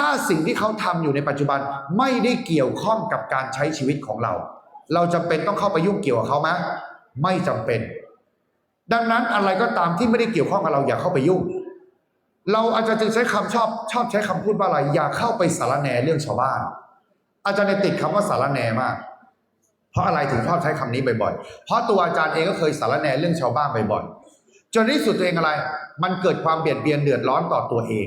ถ้าสิ่งที่เขาทำอยู่ในปัจจุบันไม่ได้เกี่ยวข้องกับการใช้ชีวิตของเรา เราจำเป็นต้องเข้าไปยุ่งเกี่ยวกับเขาไหมไม่จำเป็น ดังนั้นอะไรก็ตามที่ไม่ได้เกี่ยวข้องกับเราอย่าเข้าไปยุ่ง เราอาจารย์จึงใช้คำชอบชอบใช้คำพูดว่าอะไร อย่าเข้าไปสารแหนเรื่องชาวบ้าน อาจารย์เนี่ยติดคำว่าสารแหนมาก เพราะอะไรถึงชอบใช้คำนี้บ่อยๆ เพราะตัวอาจารย์เองก็เคยสารแหนเรื่องชาวบ้านบ่อยๆ จนในที่สุดตัวเองอะไร มันเกิดความเบียดเบียนเดือดร้อนต่อตัวเอง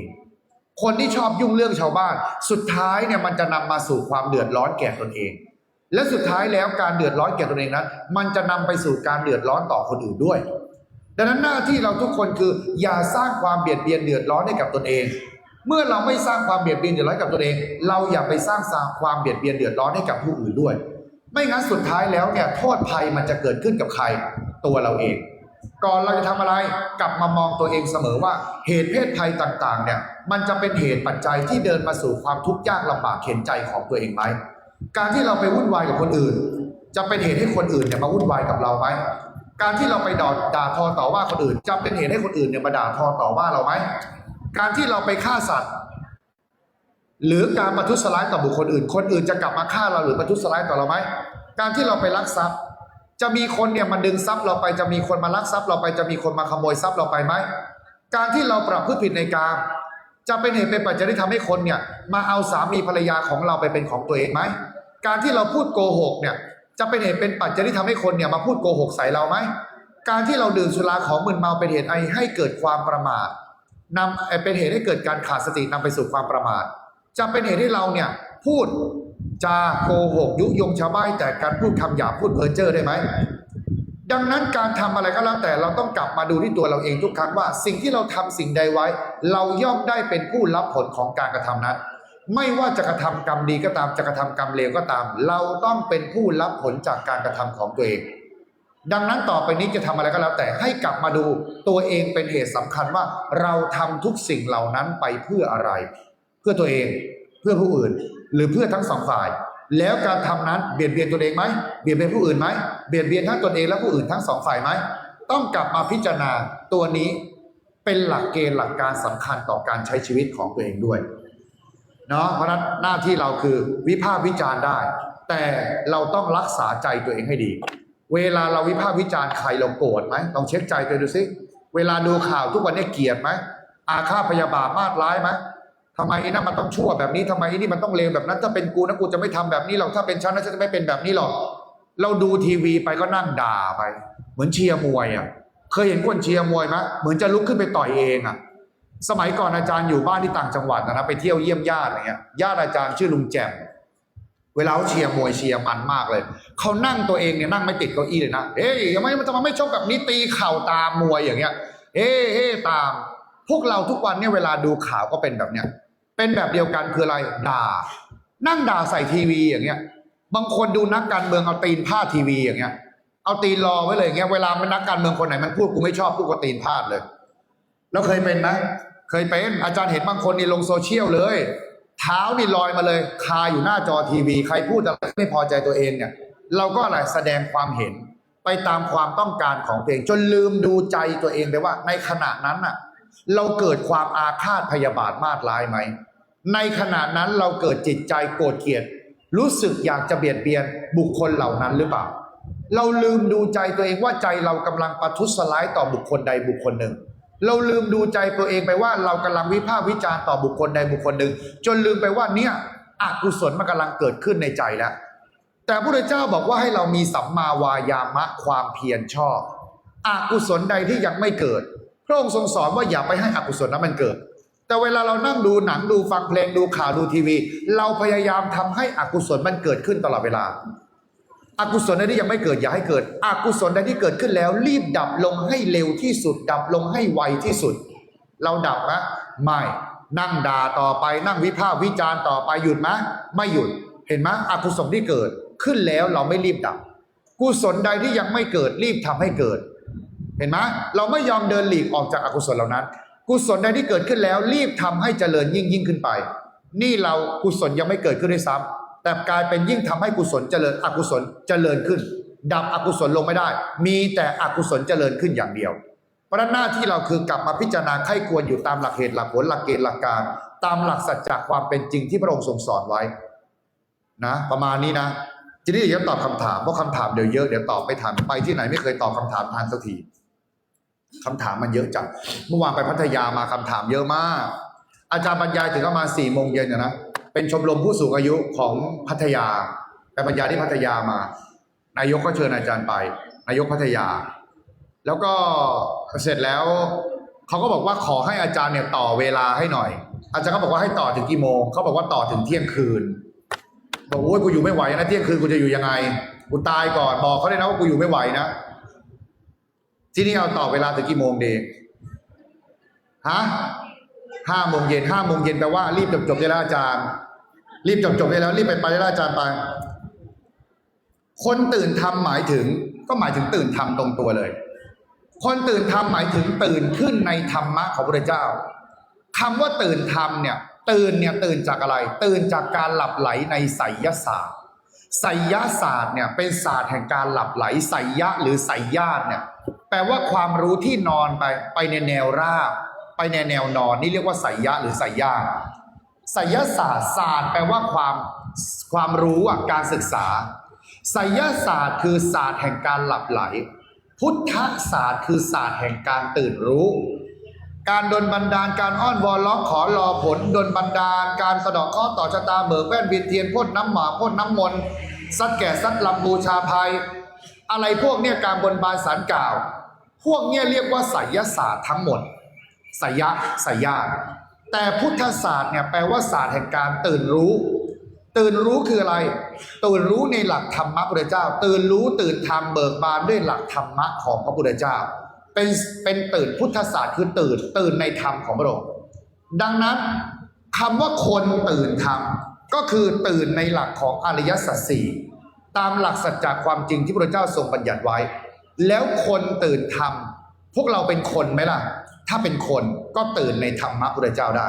คนที่ชอบยุ่งเรื่องชาวบ้าน สุดท้ายเนี่ยมันจะนำมาสู่ความเดือดร้อนแก่ตนเอง และสุดท้ายแล้วการเดือดร้อนแก่ตนเองนั้น มันจะนำไปสู่การเดือดร้อนต่อคนอื่นด้วย ดังนั้นหน้าที่เราทุกคนคือ อย่าสร้างความเบียดเบียนเดือดร้อนให้กับตนเอง เมื่อเราไม่สร้างความเบียดเบียนเดือดร้อนกับตนเอง เราอย่าไปสร้างสร้างความเบียดเบียนเดือดร้อนให้กับผู้อื่นด้วย ไม่งั้นสุดท้ายแล้วเนี่ยโทษภัยมันจะเกิดขึ้นกับใครตัวเราเอง ก่อนเราจะทำอะไรกลับมามองตัวเองเสมอว่าเหตุเพศภัยต่างๆ เนี่ย มันจะเป็นเหตุปัจจัยที่เดินมาสู่ความทุกข์ยากลำบากเข็นใจของตัวเองไหมการที่เราไปวุ่นวายกับคนอื่น จะเป็นเหตุให้คนอื่นเนี่ยมาวุ่นวายกับเราไหมการที่เราไปด่าด่าทอต่อว่าคนอื่น จะเป็นเหตุให้คนอื่นเนี่ยมาด่าทอต่อว่าเราไหมการที่เราไปฆ่าสัตว์ หรือการประทุษร้ายต่อบุคคลอื่น คนอื่นจะกลับมาฆ่าเราหรือประทุษร้ายต่อเราไหมการที่เราไปลักทรัพย์ จะมีคนเนี่ยมาดึงทรัพย์เราไปจะมีคนมาลักทรัพย์เราไปจะมีคนมาขโมยทรัพย์เราไปไหมการที่เราปรับพฤติผิดในกามจะเป็นเหตุเป็นปัจจัยที่ทำให้คนเนี่ยมาเอาสามีภรรยาของเราไปเป็นของตัวเองไหมการที่เราพูดโกหกเนี่ยจะเป็นเหตุเป็นปัจจัยที่ทำให้คนเนี่ยมาพูดโกหกใส่เราไหมการที่เราดื่มสุราของมึนเมาเป็นเหตุให้เกิดความประมาทนำเป็นเหตุให้เกิดการขาดสตินำไปสู่ความประมาทจะเป็นเหตุให้เราเนี่ยพูด จาโกหกยุยงชาวบ้านแต่การพูดคำหยาบพูดเพ้อเจ้อได้ไหม ดังนั้นการทำอะไรก็แล้วแต่เราต้องกลับมาดูที่ตัวเราเองทุกครั้งว่า สิ่งที่เราทำสิ่งใดไว้ เราย่อมได้เป็นผู้รับผลของการกระทำนั้น ไม่ว่าจะกระทำกรรมดีก็ตามจะกระทำกรรมเลวก็ตาม เราต้องเป็นผู้รับผลจากการกระทำของตัวเองดังนั้นต่อไปนี้จะทำอะไรก็แล้วแต่ให้กลับมาดูตัวเองเป็นเหตุสำคัญว่าเราทำทุกสิ่งเหล่านั้นไปเพื่ออะไร เพื่อตัวเองเพื่อผู้อื่น หรือเพื่อทั้งสองฝ่าย แล้วการทำนั้นเบียดเบียนตัวเองไหมเบียดเบียนผู้อื่นไหมเบียดเบียนทั้งตนเองและผู้อื่นทั้งสองฝ่ายไหมต้องกลับมาพิจารณาตัวนี้เป็นหลักเกณฑ์หลักการสำคัญต่อการใช้ชีวิตของตัวเองด้วยเนาะเพราะนั้นหน้าที่เราคือวิพากษ์วิจารณ์ได้ แต่เราต้องรักษาใจตัวเองให้ดี เวลาเราวิพากษ์วิจารณ์ใครเราโกรธไหมลองเช็คใจตัวเองดูสิเวลาดูข่าวทุกวันนี้เกลียดไหมอาฆาตพยาบาทมาดร้ายไหม ทำไมนั่มันต้องชั่วแบบนี้ทำไมนี่มันต้องเลวแบบนั้น ถ้าเป็นกูนะกูจะไม่ทำแบบนี้หรอกถ้าเป็นฉันนะฉันจะไม่เป็นแบบนี้หรอกเราดูทีวีไปก็นั่งด่าไป เหมือนเชียร์มวยอะ เคยเห็นคนเชียร์มวยไหมเหมือนจะลุกขึ้นไปต่อยเองอะ สมัยก่อนอาจารย์อยู่บ้านที่ต่างจังหวัดนะไปเที่ยวเยี่ยมญาติอะไรเงี้ยญาติอาจารย์ชื่อลุงแจ่มเวลาเชียร์มวยเชียร์มันมากเลยเขานั่งตัวเองเนี่ยนั่งไม่ติดเก้าอี้เลยนะเฮ้ยทำไมมันจะมไม่ชกแบบนี้ตีเข่าตามมวยอย่างเงี้ยเฮ้เฮ้ตาม พวกเราทุกวันเนี่ยเวลาดูข่าวก็เป็นแบบเนี้ย เป็นแบบเดียวกันคืออะไรด่า นั่งด่าใส่ทีวีอย่างเงี้ย บางคนดูนักการเมืองเอาตีนพาทีวีอย่างเงี้ย เอาตีนรอไว้เลยอย่างเงี้ยเวลามันนักการเมืองคนไหนมันพูดกูไม่ชอบพูดก็ตีนพาดเลย แล้วเคยเป็นไหมเคยเป็นอาจารย์เห็นบางคนนี่ลงโซเชียลเลย เท้านี่ลอยมาเลยคาอยู่หน้าจอทีวี ใครพูดอะไรไม่พอใจตัวเองเนี่ย เราก็อะไรแสดงความเห็นไปตามความต้องการของตัวเองจนลืมดูใจตัวเองไปว่า ในขณะนั้นน่ะ เราเกิดความอาฆาตพยาบาทมาดร้ายไหม ในขณะนั้นเราเกิดจิตใจโกรธเกลียด รู้สึกอยากจะเบียดเบียนบุคคลเหล่านั้นหรือเปล่า เราลืมดูใจตัวเองว่าใจเรากำลังประทุษร้ายต่อบุคคลใดบุคคลหนึ่ง เราลืมดูใจตัวเองไปว่าเรากำลังวิพากษ์วิจารณ์ต่อบุคคลใดบุคคลหนึ่ง จนลืมไปว่าเนี่ยอกุศลมันกำลังเกิดขึ้นในใจแล้ว แต่พระพุทธเจ้าบอกว่าให้เรามีสัมมาวายามะความเพียรชอบอกุศลใดที่ยังไม่เกิด พระองค์ทรงสอนว่าอย่าไปให้อกุศลนั้นมันเกิด แต่เวลาเรานั่งดูหนังดูฟังเพลงดูข่าวดูทีวี เราพยายามทำให้อกุศลมันเกิดขึ้นตลอดเวลาอากุศลใดที่ยังไม่เกิดอย่าให้เกิดอกุศลใดที่เกิดขึ้นแล้ว รีบดับลงให้เร็วที่สุด ดับลงให้ไวที่สุด เราดับนะไม่นั่งด่าต่อไปนั่งวิพากษ์วิจารณ์ต่อไปหยุดไหมไม่หยุด เห็นไหมอกุศลที่เกิดขึ้นแล้วเราไม่รีบดับ กุศลใดที่ยังไม่เกิดรีบทำให้เกิด เห็นไหมเราไม่ยอมเดินหลีกออกจากอกุศลเหล่านั้น กุศลใดที่เกิดขึ้นแล้ว รีบทำให้เจริญยิ่งยิ่งขึ้นไป นี่เรากุศลยังไม่เกิดขึ้นด้วยซ้ำแต่กลายเป็นยิ่งทำให้กุศลเจริญอกุศลเจริญขึ้น ดับอกุศลลงไม่ได้ มีแต่อกุศลเจริญขึ้นอย่างเดียวเพราะหน้าที่เราคือกลับมาพิจารณาไข้ควรอยู่ตามหลักเหตุหลักผลหลักเกณฑ์หลักการ ตามหลักสัจจะความเป็นจริงที่พระองค์ทรงสอนไว้นะประมาณนี้นะทีนี้เดี๋ยวตอบคำถามเพราะคำถามเดี๋ยวเยอะเดี๋ยวตอบไม่ทันไปที่ไหนไม่เคยตอบคำถามทันสักที คำถามมันเยอะจังเมื่อวานไปพัทยามาคำถามเยอะมาก อาจารย์บรรยายถึงประมาณสี่โมงเย็นนะเป็นชมรมผู้สูงอายุของพัทยาไปบรรยายที่พัทยามานายกก็เชิญอาจารย์ไป นายกพัทยา แล้วก็เสร็จแล้วเขาก็บอกว่าขอให้อาจารย์เนี่ยต่อเวลาให้หน่อย อาจารย์ก็บอกว่าให้ต่อถึงกี่โมงเขาบอกว่าต่อถึงเที่ยงคืนบอกโอ้ยกูอยู่ไม่ไหวนะเที่ยงคืนกูจะอยู่ยังไงกูตายก่อนบอกเขาเลยนะว่ากูอยู่ไม่ไหวนะ ที่นี่เอาต่อเวลาถึงกี่โมงดีฮะห้าโมงเย็นห้าโมงเย็นแปลว่ารีบจบจบได้แล้วอาจารย์ รีบจบจบได้แล้ว รีบไปไปได้แล้วอาจารย์ไป คนตื่นทำหมายถึง ก็หมายถึงตื่นทำตรงตัวเลย คนตื่นทำหมายถึงตื่นขึ้นในธรรมะของพระเจ้าคำว่าตื่นทำเนี่ย ตื่นเนี่ยตื่นจากอะไร ตื่นจากการหลับไหลในไสยศาสตร์ไสยศาสตร์เนี่ยเป็นศาสตร์แห่งการหลับไหลไสยะหรือไสยาตเนี่ย แปลว่าความรู้ที่นอนไปไปในแนวราบ ไปในแนวนอนนี่เรียกว่าไสยะหรือไสยาไสยศาสตร์ศาสตร์แปลว่าความความรู้อะการศึกษาไสยศาสตร์คือศาสตร์แห่งการหลับไหล พุทธศาสตร์คือศาสตร์แห่งการตื่นรู้ การดลบันดาลการอ้อนวอนร้องขอรอผลดลบันดาล การสะเดอกข้อต่อชะตาเบิกแว่นบินเทียนพ่นน้ำหมาพ่นน้ำมนต์ซัดแก่ซัดลำบูชาภัย อะไรพวกเนี้ยการบนบานสารกล่าว พวกเนี้ยเรียกว่าไสยศาสตร์ทั้งหมดไสยะไสยาแต่พุทธศาสตร์เนี่ยแปลว่าศาสตร์แห่งการตื่นรู้ ตื่นรู้คืออะไร ตื่นรู้ในหลักธรรมะพระพุทธเจ้า ตื่นรู้ตื่นธรรมเบิกบานด้วยหลักธรรมะของพระพุทธเจ้า เป็นเป็นตื่นพุทธศาสตร์คือตื่นตื่นในธรรมของพระองค์ดังนั้นคำว่าคนตื่นธรรมก็คือตื่นในหลักของอริยสัจสี่ ตามหลักสัจจะความจริงที่พระเจ้าทรงบัญญัติไว้ แล้วคนตื่นธรรม พวกเราเป็นคนไหมล่ะ ถ้าเป็นคนก็ตื่นในธรรมะพระเจ้าได้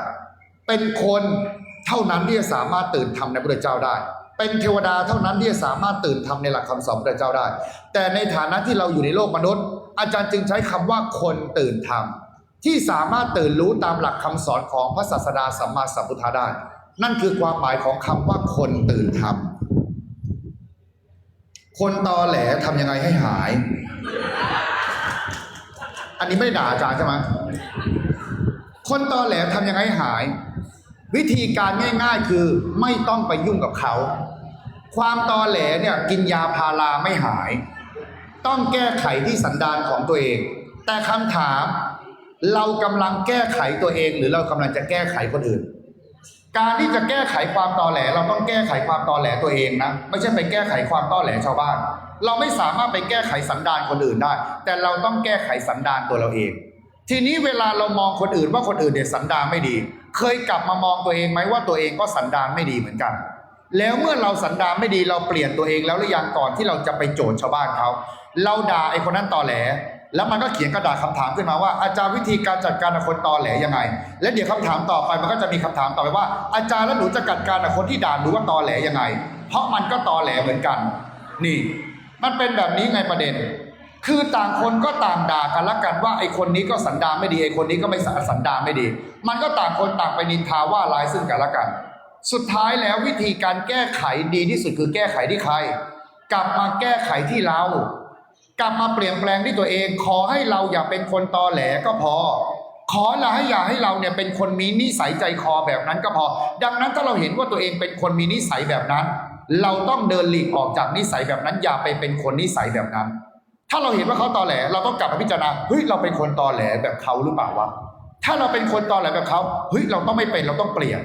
เป็นคนเท่านั้นที่จะสามารถตื่นธรรมในพระเจ้าได้ เป็นเทวดาเท่านั้นที่จะสามารถตื่นธรรมในหลักคำสอนพระเจ้าได้ แต่ในฐานะที่เราอยู่ในโลกมนุษย์ อาจารย์จึงใช้คำว่าคนตื่นธรรมที่สามารถตื่นรู้ตามหลักคำสอนของพระศาสดาสัมมาสัมพุทธาได้ นั่นคือความหมายของคำว่าคนตื่นธรรม คนตอแหลทำยังไงให้หาย อันนี้ไม่ได้ด่าอาจารย์ใช่ไหมคนตอแหลทำยังไงหหาย วิธีการง่ายๆคือไม่ต้องไปยุ่งกับเขา ความตอแหลเนี่ยกินยาพาราไม่หาย ต้องแก้ไขที่สันดานของตัวเอง แต่คำถาม เรากำลังแก้ไขตัวเอง หรือเรากำลังจะแก้ไขคนอื่น การที่จะแก้ไขความตอแหล เราต้องแก้ไขความตอแหลตัวเองนะ ไม่ใช่ไปแก้ไขความตอแหลชาวบ้าน เราไม่สามารถไปแก้ไขสันดานคนอื่นได้ แต่เราต้องแก้ไขสันดานตัวเราเอง ทีนี้เวลาเรามองคนอื่นว่าคนอื่นเนี่ยสันดานไม่ดี เคยกลับมามองตัวเองไหมว่าตัวเองก็สันดานไม่ดีเหมือนกัน แล้วเมื่อเราสันดานไม่ดีเราเปลี่ยนตัวเองแล้วหรือยังก่อนที่เราจะไปโจทย์ชาวบ้านเขาเราด่าไอ้คนนั้นตอแหล แล้วมันก็เขียนกระดาษคำถามขึ้นมาว่า อาจารย์วิธีการจัดการกับคนตอแหลยังไง และเดี๋ยวคำถามต่อไปมันก็จะมีคำถามต่อไปว่า อาจารย์แล้วหนูจะจัดการกับคนที่ด่าหนูว่าตอแหลยังไง เพราะมันก็ตอแหลเหมือนกัน นี่ มันเป็นแบบนี้ไงประเด็น คือต่างคนก็ต่างด่ากันละกันว่าไอ้คนนี้ก็สันดานไม่ดีไอ้คนนี้ก็ไม่สันดานไม่ดี มันก็ต่างคนต่างไปนินทาว่าร้ายซึ่งกันละกัน สุดท้ายแล้ววิธีการแก้ไขดีที่สุดคือแก้ไขที่ใคร กลับมาแก้ไขที่เรา กลับมาเปลี่ยนแปลงที่ตัวเอง ขอให้เราอย่าเป็นคนตอแหลก็พอ ขอละให้อย่าให้เราเนี่ยเป็นคนมีนิสัยใจคอแบบนั้นก็พอ ดังนั้นถ้าเราเห็นว่าตัวเองเป็นคนมีนิสัยแบบนั้น เราต้องเดินหลีกออกจากนิสัยแบบนั้น อย่าไปเป็นคนนิสัยแบบนั้น ถ้าเราเห็นว่าเขาตอแหล เราต้องกลับมาพิจารณาเฮ้ยเราเป็นคนตอแหลแบบเขาหรือเปล่าวะถ้าเราเป็นคนตอแหลแบบเขาเฮ้ยเราต้องไม่เป็นเราต้องเปลี่ยน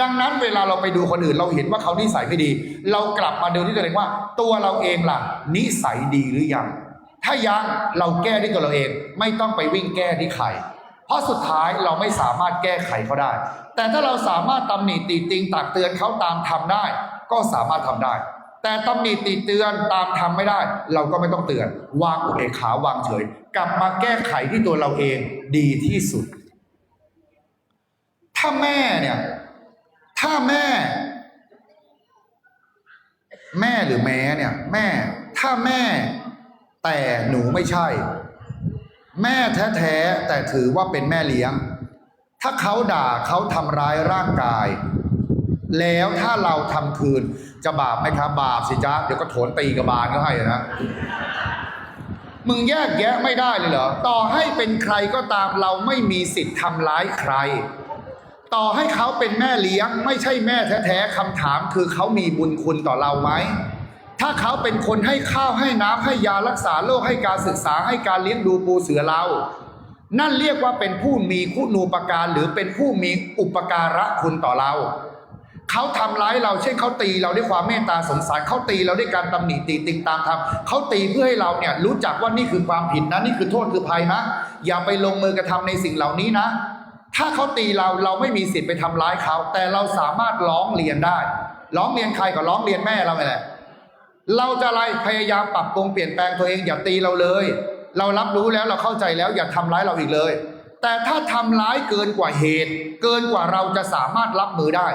ดังนั้นเวลาเราไปดูคนอื่นเราเห็นว่าเขานิสัยไม่ดี เรากลับมาดูที่ตัวเองว่า ตัวเราเองล่ะ นิสัยดีหรือยัง ถ้ายังเราแก้ที่ตัวเราเอง ไม่ต้องไปวิ่งแก้ที่ใคร เพราะสุดท้ายเราไม่สามารถแก้ไขเขาได้ แต่ถ้าเราสามารถตำหนิติติงตักเตือนเขาตามทำได้ ก็สามารถทำได้ แต่ตำหนิติเตือนตามทำไม่ได้ เราก็ไม่ต้องเตือน วางอุเบกขาวางเฉย กลับมาแก้ไขที่ตัวเราเองดีที่สุด ถ้าแม่เนี่ยถ้าแม่ แม่หรือแม้เนี่ย แม่ถ้าแม่ แต่หนูไม่ใช่ แม่แท้ๆแต่ถือว่าเป็นแม่เลี้ยง ถ้าเขาด่าเขาทำร้ายร่างกาย แล้วถ้าเราทำคืนจะบาปไหมครับบาปสิจ๊ะเดี๋ยวก็โถนตีกับบาลก็ให้นะมึงแยกแยะไม่ได้เลยเหรอ ต่อให้เป็นใครก็ตามเราไม่มีสิทธิ์ทำร้ายใคร ต่อให้เขาเป็นแม่เลี้ยง ไม่ใช่แม่แท้ๆคำถามคือเขามีบุญคุณต่อเราไหม ถ้าเขาเป็นคนให้ข้าวให้น้ำให้ยารักษาโรคให้การศึกษาให้การเลี้ยงดูปูเสือเรา นั่นเรียกว่าเป็นผู้มีคุณูปการหรือเป็นผู้มีอุปการะคุณต่อเรา เขาทำร้ายเราเช่นเขาตีเราด้วยความเมตตาสงสารเขาตีเราด้วยการตำหนิตีติงตามทำเขาตีเพื่อให้เราเนี่ยรู้จักว่านี่คือความผิดนะนี่คือโทษคือภัยนะอย่าไปลงมือกระทำในสิ่งเหล่านี้นะถ้าเขาตีเราเราไม่มีสิทธิ์ไปทำร้ายเขา แต่เราสามารถร้องเรียนได้ ร้องเรียนใครก็ร้องเรียนแม่เราไงแหละ เราจะอะไรพยายามปรับปรุงเปลี่ยนแปลงตัวเองอย่าตีเราเลย เรารับรู้แล้วเราเข้าใจแล้วอย่าทำร้ายเราอีกเลย แต่ถ้าทำร้ายเกินกว่าเหตุ เกินกว่าเราจะสามารถรับมือได้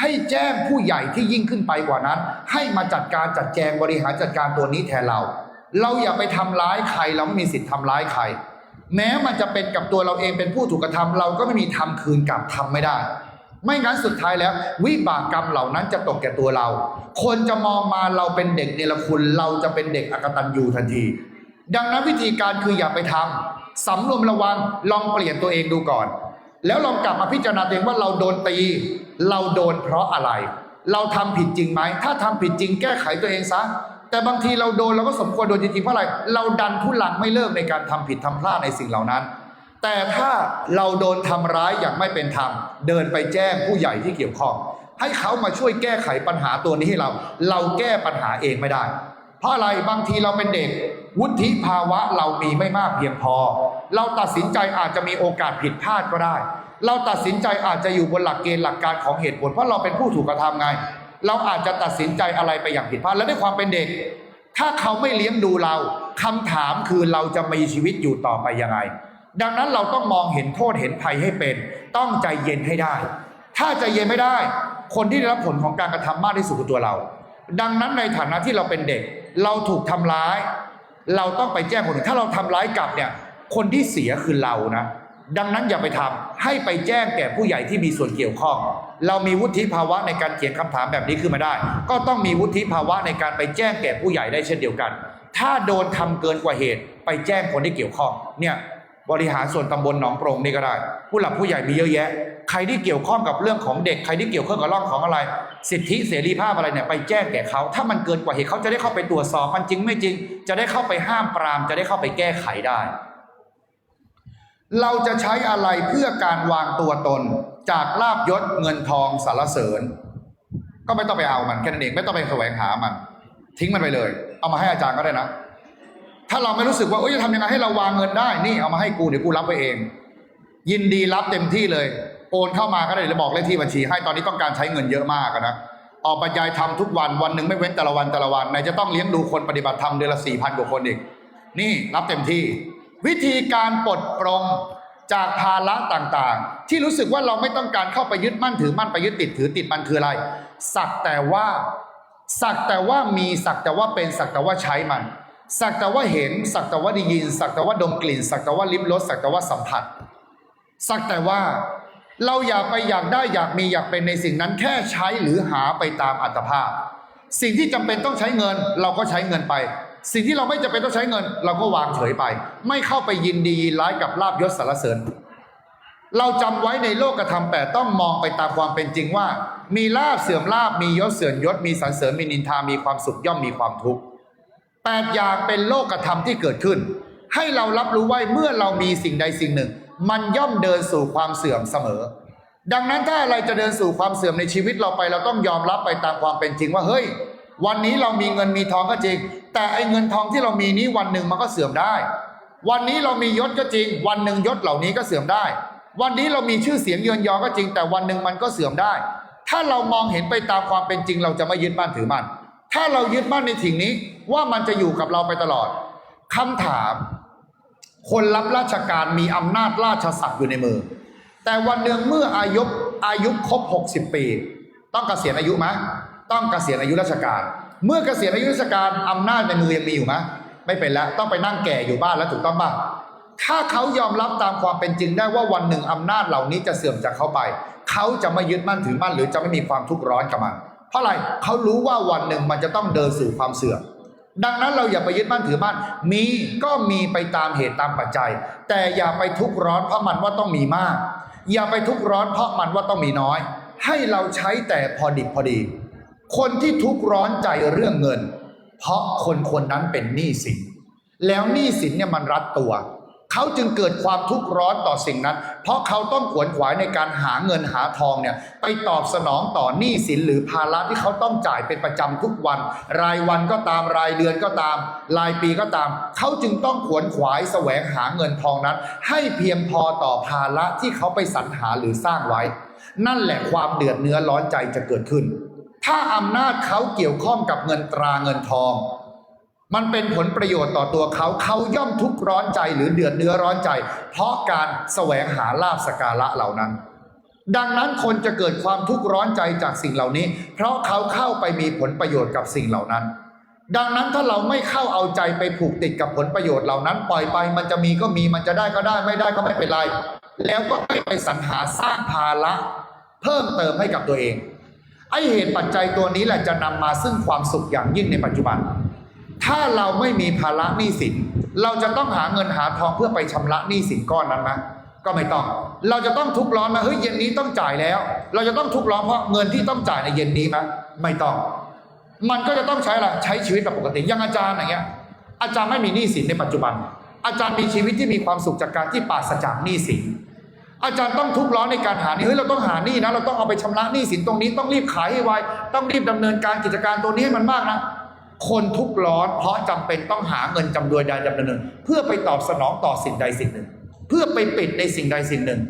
ให้แจ้งผู้ใหญ่ที่ยิ่งขึ้นไปกว่านั้น ให้มาจัดการจัดแจงบริหารจัดการตัวนี้แทนเรา เราอย่าไปทำร้ายใครเราไม่มีสิทธิ์ทำร้ายใคร แม้มันจะเป็นกับตัวเราเองเป็นผู้ถูกกระทำเราก็ไม่มีทำคืนกลับทำไม่ได้ ไม่งั้นสุดท้ายแล้ว วิบากกรรมเหล่านั้นจะตกแก่ตัวเรา คนจะมองมาเราเป็นเด็กเนรคุณเราจะเป็นเด็กอกตัญญูทันที ดังนั้นวิธีการคืออย่าไปทำสำรวมระวังลองเปลี่ยนตัวเองดูก่อน แล้วลองกลับมาพิจารณาตัวเองว่าเราโดนตี เราโดนเพราะอะไร เราทำผิดจริงไหมถ้าทำผิดจริงแก้ไขตัวเองซะแต่บางทีเราโดนเราก็สมควรโดนจริงๆเพราะอะไร เราดันทุลังไม่เลิกในการทำผิดทำพลาดในสิ่งเหล่านั้น แต่ถ้าเราโดนทำร้ายอย่างไม่เป็นธรรม เดินไปแจ้งผู้ใหญ่ที่เกี่ยวข้อง ให้เขามาช่วยแก้ไขปัญหาตัวนี้ให้เรา เราแก้ปัญหาเองไม่ได้ เพราะอะไรบางทีเราเป็นเด็ก วุฒิภาวะเรามีไม่มากเพียงพอ เราตัดสินใจอาจจะมีโอกาสผิดพลาดก็ได้ เราตัดสินใจอาจจะอยู่บนหลักเกณฑ์หลักการของเหตุผลเพราะเราเป็นผู้ถูกกระทำไง เราอาจจะตัดสินใจอะไรไปอย่างผิดพลาดและด้วยความเป็นเด็ก ถ้าเขาไม่เลี้ยงดูเราคำถามคือเราจะมีชีวิตอยู่ต่อไปยังไง ดังนั้นเราต้องมองเห็นโทษเห็นภัยให้เป็น ต้องใจเย็นให้ได้ ถ้าใจเย็นไม่ได้ คนที่ได้รับผลของการกระทำมากที่สุดคือตัวเรา ดังนั้นในฐานะที่เราเป็นเด็ก เราถูกทำร้าย เราต้องไปแจ้งคนอื่นถ้าเราทำร้ายกลับเนี่ย คนที่เสียคือเรานะ ดังนั้นอย่าไปทำให้ไปแจ้งแก่ผู้ใหญ่ที่มีส่วนเกี่ยวข้อง เรามีวุฒิภาวะในการเขียนคำถามแบบนี้ขึ้นมาได้ ก็ต้องมีวุฒิภาวะในการไปแจ้งแก่ผู้ใหญ่ได้เช่นเดียวกัน ถ้าโดนทำเกินกว่าเหตุ ไปแจ้งคนที่เกี่ยวข้องเนี่ย บริหารส่วนตำบลหนองโปร่งนี่ก็ได้ ผู้หลักผู้ใหญ่มีเยอะแยะ ใครที่เกี่ยวข้องกับเรื่องของเด็ก ใครที่เกี่ยวข้องกับเรื่องของอะไร สิทธิเสรีภาพอะไรเนี่ยไปแจ้งแก่เขา ถ้ามันเกินกว่าเหตุเขาจะได้เข้าไปตรวจสอบมันจริงไม่จริง จะได้เข้าไปห้ามปราม จะได้เข้าไปแก้ไขได้ เราจะใช้อะไรเพื่อการวางตัวตน จากลาบยศเงินทองสารเสริญ ก็ไม่ต้องไปเอามันแค่นั้นเองไม่ต้องไปแสวงหามัน ทิ้งมันไปเลย เอามาให้อาจารย์ก็ได้นะ ถ้าเราไม่รู้สึกว่าเอ้ยจะทำยังไงให้เราวางเงินได้ นี่เอามาให้กูเดี๋ยวกูรับไว้เอง ยินดีรับเต็มที่เลย โอนเข้ามาก็ได้เดี๋ยวบอกเลขที่บัญชี ให้ตอนนี้ต้องการใช้เงินเยอะมากนะออกบรรยายทำทุกวันวันหนึ่งไม่เว้นแต่ละวันแต่ละวันไหนจะต้องเลี้ยงดูคนปฏิบัติธรรมเดือนละสี่พันกว่าคนอีก นี่รับเต็มที่ วิธีการปลดปลงจากภาระต่างๆ ที่รู้สึกว่าเราไม่ต้องการเข้าไปยึดมั่นถือมั่นไปยึดติดถือติดมันคืออะไร สักแต่ว่า สักแต่ว่ามีสักแต่ว่าเป็นสักแต่ว่าใช้มัน สักแต่ว่าเห็น สักแต่ว่าได้ยิน สักแต่ว่าดมกลิ่น สักแต่ว่าลิ้มรสสักแต่ว่าสัมผัส สักแต่ว่าเราอยากไปอยากได้อยากมีอยากเป็นในสิ่งนั้นแค่ใช้หรือหาไปตามอัตภาพ สิ่งที่จำเป็นต้องใช้เงิน เราก็ใช้เงินไป สิ่งที่เราไม่จำเป็นต้องใช้เงิน เราก็วางเฉยไป ไม่เข้าไปยินดีร้ายกับลาบยศสารเสริญ เราจำไว้ในโลกธรรมแต่ต้องมองไปตามความเป็นจริงว่า มีลาบเสื่อมลาบมียศเสื่อมยศมีสรรเสริญมีนินทามีความสุขย่อมมีความทุกข์ แปดอย่างเป็นโลกธรรมที่เกิดขึ้น ให้เรารับรู้ไว้เมื่อเรามีสิ่งใดสิ่งหนึ่ง มันย่อมเดินสู่ความเสื่อมเสมอ ดังนั้นถ้าอะไรจะเดินสู่ความเสื่อมในชีวิตเราไป เราต้องยอมรับไปตามความเป็นจริงว่าเฮ้ย วันนี้เรามีเงินมีทองก็จริง แต่ไอ้เงินทองที่เรามีนี้วันหนึ่งมันก็เสื่อมได้ วันนี้เรามียศก็จริง วันหนึ่งยศเหล่านี้ก็เสื่อมได้ วันนี้เรามีชื่อเสียงเยินยอก็จริง แต่วันหนึ่งมันก็เสื่อมได้ ถ้าเรามองเห็นไปตามความเป็นจริง เราจะไม่ยึดมั่นถือมั่นถ้าเรายึดมั่นในสิ่งนี้ ว่ามันจะอยู่กับเราไปตลอดคำถาม คนรับราชการมีอำนาจราชศักดิ์อยู่ในมือ แต่วันหนึ่งเมื่ออายุอายุครบ 60 ปี ต้องเกษียณอายุไหมต้องเกษียณอายุราชการ เมื่อเกษียณอายุราชการอำนาจในมือยังมีอยู่ไหมไม่เป็นแล้วต้องไปนั่งแก่อยู่บ้านแล้วถูกต้องป่ะถ้าเขายอมรับตามความเป็นจริงได้ว่าวันหนึ่งอำนาจเหล่านี้จะเสื่อมจากเขาไป เขาจะไม่ยึดมั่นถือมั่นหรือจะไม่มีความทุกข์ร้อนกับมัน เพราะอะไรเขารู้ว่าวันหนึ่งมันจะต้องเดินสู่ความเสื่อม ดังนั้นเราอย่าไปยึดบ้านถือบ้าน มีก็มีไปตามเหตุตามปัจจัย แต่อย่าไปทุกข์ร้อนเพราะมันว่าต้องมีมาก อย่าไปทุกข์ร้อนเพราะมันว่าต้องมีน้อย ให้เราใช้แต่พอดิบพอดี คนที่ทุกข์ร้อนใจเรื่องเงิน เพราะคนคนนั้นเป็นหนี้สิน แล้วหนี้สินเนี่ยมันรัดตัว เขาจึงเกิดความทุกข์ร้อนต่อสิ่งนั้น เพราะเขาต้องขวนขวายในการหาเงินหาทองเนี่ยไปตอบสนองต่อหนี้สินหรือภาระที่เขาต้องจ่ายเป็นประจำทุกวัน รายวันก็ตามรายเดือนก็ตาม รายปีก็ตาม เขาจึงต้องขวนขวายแสวงหาเงินทองนั้น ให้เพียงพอต่อภาระที่เขาไปสรรหาหรือสร้างไว้ นั่นแหละความเดือดเนื้อร้อนใจจะเกิดขึ้น ถ้าอำนาจเขาเกี่ยวข้องกับเงินตราเงินทอง มันเป็นผลประโยชน์ต่อตัวเขาเขาย่อมทุกข์ร้อนใจหรือเดือดเนื้อร้อนใจ เพราะการแสวงหาลาบสการะเหล่านั้น ดังนั้นคนจะเกิดความทุกข์ร้อนใจจากสิ่งเหล่านี้ เพราะเขาเข้าไปมีผลประโยชน์กับสิ่งเหล่านั้น ดังนั้นถ้าเราไม่เข้าเอาใจไปผูกติดกับผลประโยชน์เหล่านั้น ปล่อยไปมันจะมีก็มีมันจะได้ก็ได้ไม่ได้ก็ไม่เป็นไร แล้วก็ไม่ไปสรรหาสร้างภาระเพิ่มเติมให้กับตัวเองไอเหตุปัจจัยตัวนี้แหละจะนำมาซึ่งความสุขอย่างยิ่งในปัจจุบัน ถ้าเราไม่มีภาระหนี้สิน เราจะต้องหาเงินหาทองเพื่อไปชำระหนี้สินก้อนนั้นไหมก็ไม่ต้อง เราจะต้องทุกข์ร้อนไหมาเฮ้ยเย็นนี้ต้องจ่ายแล้ว เราจะต้องทุกข์ร้อนเพราะเงินที่ต้องจ่ายในเย็นนี้ไหมไม่ต้อง มันก็จะต้องใช้อะไรใช้ชีวิตแบบปกติอย่างอาจารย์อย่างเงี้ย อาจารย์ไม่มีหนี้สินในปัจจุบัน อาจารย์มีชีวิตที่มีความสุขจากการที่ปราศจากหนี้สินอาจารย์ต้องทุกข์ร้อนในการหานี่เฮ้ยเราต้องหานี่นะ เราต้องเอาไปชำระหนี้สินตรงนี้ต้องรีบขายให้ไวต้องรีบดำเนินการกิจการตัวนี้ให้มันมากนะ คนทุกข์ร้อนเพราะจำเป็นต้องหาเงินจำนวนใดจำนวนหนึ่ง เพื่อไปตอบสนองต่อสิ่งใดสิ่งหนึ่ง เพื่อไปปิดในสิ่งใดสิ่งหนึ่ง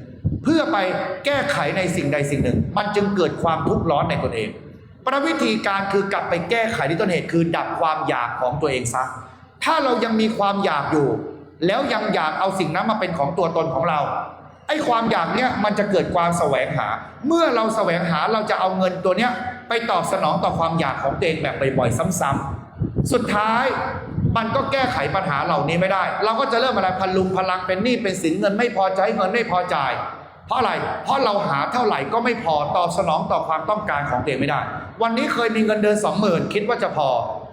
เพื่อไปแก้ไขในสิ่งใดสิ่งหนึ่ง มันจึงเกิดความทุกข์ร้อนในตนเองประวิธีการคือกลับไปแก้ไขที่ต้นเหตุคือดับความอยากของตัวเองซะ ถ้าเรายังมีความอยากอยู่ แล้วยังอยากเอาสิ่งนั้นมาเป็นของตัวตนของเรา ไอ้ความอยากเนี้ยมันจะเกิดความแสวงหา เมื่อเราแสวงหาเราจะเอาเงินตัวเนี้ยไปตอบสนองต่อความอยากของตัวเองแบบบ่อยๆ ซ้ำๆ สุดท้ายมันก็แก้ไขปัญหาเหล่านี้ไม่ได้ เราก็จะเริ่มอะไรพลุงพลังเป็นหนี้เป็นสินเงินไม่พอใจเงินไม่พอจ่าย เพราะอะไร เพราะเราหาเท่าไหร่ก็ไม่พอตอบสนองต่อความต้องการของตัวเองไม่ได้ วันนี้เคยมีเงินเดือนสองหมื่นคิดว่าจะพอ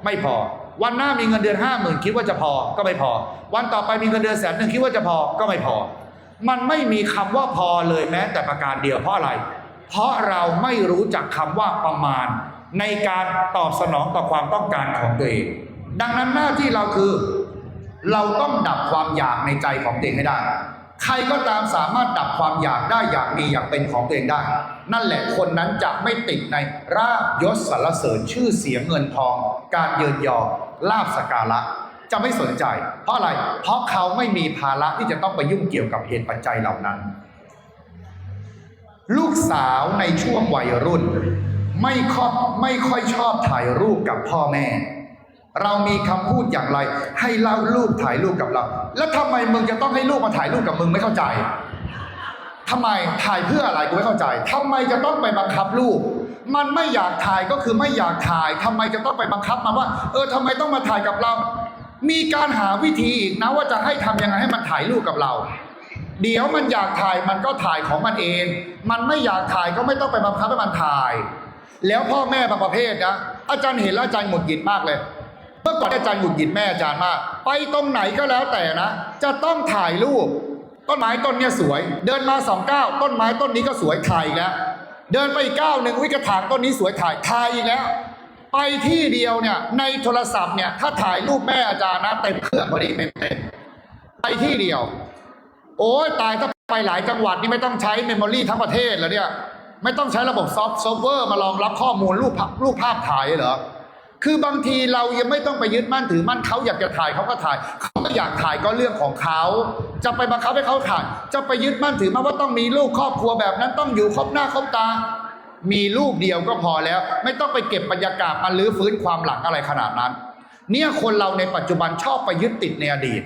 ไม่พอ วันหน้ามีเงินเดือนห้าหมื่นคิดว่าจะพอก็ไม่พอ วันต่อไปมีเงินเดือนแสนหนึ่งคิดว่าจะพอก็ไม่พอ มันไม่มีคำว่าพอเลยแม้แต่ประการเดียวเพราะอะไร เพราะเราไม่รู้จักคำว่าประมาณ ในการตอบสนองต่อความต้องการของตัวเอง ดังนั้นหน้าที่เราคือ เราต้องดับความอยากในใจของตัวเองให้ได้ ใครก็ตามสามารถดับความอยากได้อยากมีอยากเป็นของตัวเองได้ นั่นแหละคนนั้นจะไม่ติดในราบยศสรรเสริญชื่อเสียงเงินทอง การเยินยอลาบสกการะจะไม่สนใจ เพราะอะไร เพราะเขาไม่มีภาระที่จะต้องไปยุ่งเกี่ยวกับเหตุปัจจัยเหล่านั้น ลูกสาวในช่วงวัยรุ่น ไม่ค่อยไม่ค่อยชอบถ่ายรูปกับพ่อแม่ เรามีคำพูดอย่างไร ให้เล่ารูปถ่ายรูปกับเรา แล้วทำไมมึงจะต้องให้ลูกมาถ่ายรูปกับมึงไม่เข้าใจทำไมถ่ายเพื่ออะไรกูไม่เข้าใจทำไมจะต้องไปบังคับลูกมันไม่อยากถ่ายก็คือไม่อยากถ่ายทำไมจะต้องไปบังคับมันว่า เออทำไมต้องมาถ่ายกับเรา มีการหาวิธีอีกนะว่าจะให้ทำยังไงให้มันถ่ายรูปกับเรา เดี๋ยวมันอยากถ่ายมันก็ถ่ายของมันเอง มันไม่อยากถ่ายก็ไม่ต้องไปบังคับให้มันถ่าย แล้วพ่อแม่บางประเภทนะอาจารย์เห็นแล้วอาจารย์หงุดหงิดมากเลยเมื่อก่อนอาจารย์หงุดหงิดแม่อาจารย์มาก ไปตรงไหนก็แล้วแต่นะ จะต้องถ่ายรูป ต้นไม้ต้นเนี้ยสวย เดินมาสองก้าวต้นไม้ต้นนี้ก็สวยถ่ายแล้วเดินไปอีกก้าวหนึ่งวิกระถางต้นนี้สวยถ่ายถ่ายอีกแล้ว ไปที่เดียวเนี่ยในโทรศัพท์เนี่ยถ้าถ่ายรูปแม่อาจารย์นะเต็มเครื่องพอดีเต็มเต็มไปที่เดียว โอ้ยตายถ้าไปหลายจังหวัดนี่ไม่ต้องใช้เมมโมรีทั้งประเทศแล้วเนี่ย ไม่ต้องใช้ระบบซอฟต์ซอฟเวอร์มารองรับข้อมูลรูปภาพรูปภาพถ่ายเหรอคือบางทีเรายังไม่ต้องไปยึดมั่นถือมั่นเขาอยากจะถ่ายเขาก็ถ่าย เขาไม่อยากถ่ายก็เรื่องของเขา จะไปบังคับให้เขาถ่าย จะไปยึดมั่นถือมั่นว่าต้องมีลูกครอบครัวแบบนั้นต้องอยู่ครบหน้าครบตา มีลูกเดียวก็พอแล้ว ไม่ต้องไปเก็บบรรยากาศมาลื้อฟื้นความหลังอะไรขนาดนั้น เนี่ยคนเราในปัจจุบันชอบไปยึดติดในอดีต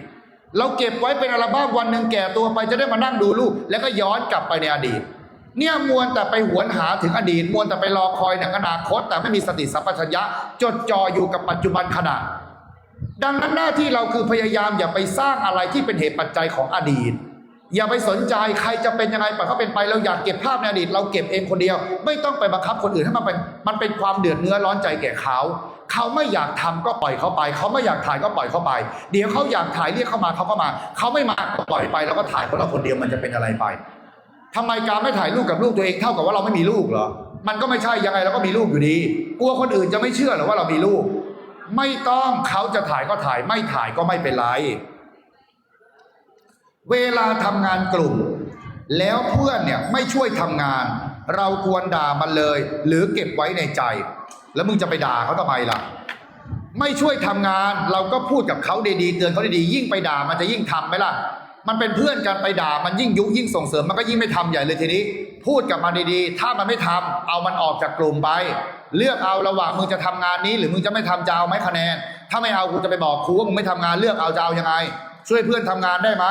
เราเก็บไว้เป็นอัลบั้มวันหนึ่งแก่ตัวไปจะได้มานั่งดูรูปแล้วก็ย้อนกลับไปในอดีต เนี่ยมวนแต่ไปหวนหาถึงอดีตมวนแต่ไปรอคอยในอนาคต แต่ไม่มีสติสัมปชัญญะจดจ่ออยู่กับปัจจุบันขณะ ดังนั้นหน้าที่เราคือพยายามอย่าไปสร้างอะไรที่เป็นเหตุปัจจัยของอดีต อย่าไปสนใจใครจะเป็นยังไงปล่อยเขาเป็นไปเราอยากเก็บภาพในอดีต เราเก็บเองคนเดียว ไม่ต้องไปบังคับคนอื่นให้มันเป็นมันเป็นความเดือดเนื้อร้อนใจแก่เขาเขาไม่อยากทำก็ปล่อยเขาไป เขาไม่อยากถ่ายก็ปล่อยเขาไป เดี๋ยวเขาอยากถ่ายเรียกเขามาเขาก็มา เขาไม่มาก็ปล่อยไปแล้วก็ถ่ายคนเราคนเดียวมันจะเป็นอะไรไป ทำไมการไม่ถ่ายรูปกับลูกตัวเองเท่ากับว่าเราไม่มีลูกเหรอ มันก็ไม่ใช่ยังไงเราก็มีลูกอยู่ดี กลัวคนอื่นจะไม่เชื่อหรอว่าเรามีลูก ไม่ต้องเขาจะถ่ายก็ถ่าย ไม่ถ่ายก็ไม่เป็นไร เวลาทำงานกลุ่ม แล้วเพื่อนเนี่ยไม่ช่วยทำงาน เราควรด่ามันเลย หรือเก็บไว้ในใจ แล้วมึงจะไปด่าเขาทำไมล่ะ ไม่ช่วยทำงานเราก็พูดกับเขาดีๆเตือนเขาดีๆยิ่งไปด่ามันจะยิ่งทำไหมล่ะ มันเป็นเพื่อนกันไปด่ามันยิ่งยุยิ่งส่งเสริมมันก็ยิ่งไม่ทำใหญ่เลยทีนี้ พูดกับมันดีๆ ถ้ามันไม่ทำเอามันออกจากกลุ่มไป เลือกเอาระหว่างมึงจะทำงานนี้ หรือมึงจะไม่ทำจะเอาไหมคะแนน ถ้าไม่เอากูจะไปบอกครูว่ามึงไม่ทำงานเลือกเอาจะเอายังไง ช่วยเพื่อนทำงานได้ไหม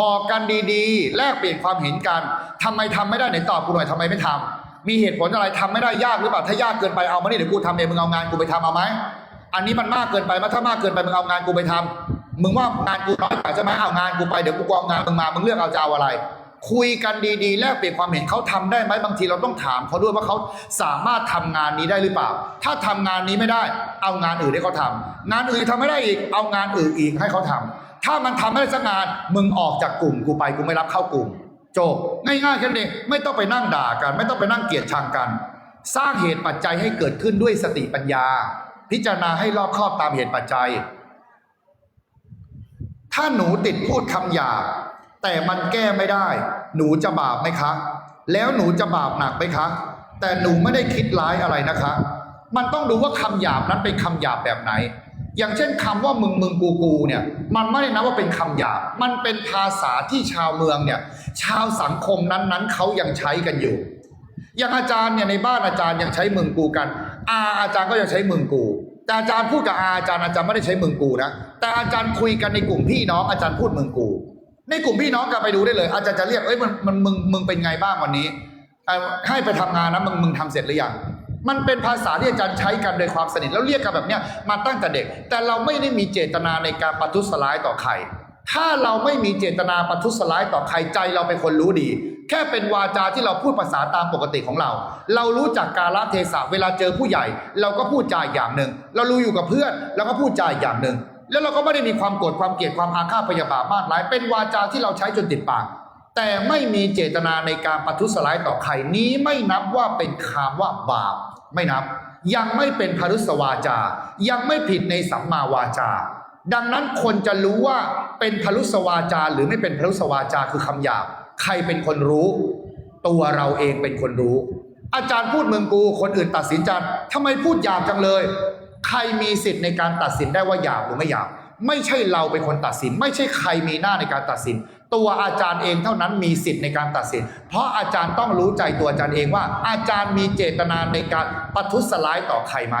บอกกันดีๆ แลกเปลี่ยนความเห็นกันทำไมทำไม่ได้ไหนตอบกูหน่อยทำไมไม่ทำมีเหตุผลอะไรทำไม่ได้ยากหรือเปล่าถ้ายากเกินไปเอามานี่เดี๋ยวกูทำเองมึงเอางานกูไปทำเอาไหมอันนี้มันมากเกินไปไหมถ้ามากเกินไปมึงเอางานกูไปทำ มึงว่างานกูน้อยกว่าใช่ไหมเอางานกูไปเดี๋ยวกูเอางานมึงมามึงเลือกเอาจะเอาอะไร คุยกันดีๆ แลกเปลี่ยนความเห็นเขาทำได้ไหมบางทีเราต้องถามเขาด้วยว่าเขาสามารถทำงานนี้ได้หรือเปล่า ถ้าทำงานนี้ไม่ได้ เอางานอื่นให้เขาทำงานอื่นทำไม่ได้อีก เอางานอื่นอีกให้เขาทำถ้ามันทำไม่ได้สักงานมึงออกจากกลุ่มกูไปกูไม่รับเข้ากลุ่มจบง่ายๆแค่นี้ไม่ต้องไปนั่งด่ากัน ไม่ต้องไปนั่งเกลียดชังกัน สร้างเหตุปัจจัยให้เกิดขึ้นด้วยสติปัญญา พิจารณาให้รอบคอบตามเหตุปัจจัย ถ้าหนูติดพูดคำหยาบแต่มันแก้ไม่ได้ หนูจะบาปไหมคะ แล้วหนูจะบาปหนักไหมคะ แต่หนูไม่ได้คิดร้ายอะไรนะคะ มันต้องดูว่าคำหยาบนั้นเป็นคำหยาบแบบไหน อย่างเช่นคำว่ามึงมึงกูกูเนี่ย มันไม่ได้นับว่าเป็นคำหยาบ มันเป็นภาษาที่ชาวเมืองเนี่ย ชาวสังคมนั้นๆเขายังใช้กันอยู่ อย่างอาจารย์เนี่ยในบ้านอาจารย์ยังใช้มึงกูกัน อาอาจารย์ก็ยังใช้มึงกู แต่อาจารย์พูดกับอาอาจารย์อาจารย์ไม่ได้ใช้มึงกูนะแต่อาจารย์คุยกันในกลุ่มพี่น้องอาจารย์พูดมึงกู ในกลุ่มพี่น้องกับไปดูได้เลย อาจารย์จะเรียกเอ้ยมันมันมึงมึงเป็นไงบ้างวันนี้ให้ไปทำงานนะมึงมึงทำเสร็จหรือยังมันเป็นภาษาที่อาจารย์ใช้กันโดยความสนิทแล้วเรียกกันแบบเนี้ยมาตั้งแต่เด็ก แต่เราไม่ได้มีเจตนาในการประทุษร้ายต่อใคร ถ้าเราไม่มีเจตนาประทุษร้ายต่อใครใจเราเป็นคนรู้ดี แค่เป็นวาจาที่เราพูดภาษาตามปกติของเรา เรารู้จักกาลเทศะเวลาเจอผู้ใหญ่ เราก็พูดจาอย่างหนึ่ง เรารู้อยู่กับเพื่อนเราก็พูดจาอย่างหนึ่ง แล้วเราก็ไม่ได้มีความโกรธความเกลียดความอาฆาตพยาบาทมากมาย เป็นวาจาที่เราใช้จนติดปาก แต่ไม่มีเจตนาในการประทุษร้ายต่อใครนี้ไม่นับว่าเป็นคำว่าบาปไม่นับ ยังไม่เป็นพรุษวาจา ยังไม่ผิดในสัมมาวาจา ดังนั้นคนจะรู้ว่าเป็นพรุษวาจาหรือไม่เป็นพรุษวาจาคือคำหยาบ ใครเป็นคนรู้ ตัวเราเองเป็นคนรู้ อาจารย์พูดเมึงกู คนอื่นตัดสินจันทำไมพูดหยาบจังเลย ใครมีสิทธิ์ในการตัดสินได้ว่าหยาบหรือไม่หยาบ ไม่ใช่เราเป็นคนตัดสิน ไม่ใช่ใครมีหน้าในการตัดสิน ตัวอาจารย์เองเท่านั้นมีสิทธิ์ในการตัดสิน เพราะอาจารย์ต้องรู้ใจตัวอาจารย์เองว่า อาจารย์มีเจตนาในการประทุษร้ายต่อใครไหม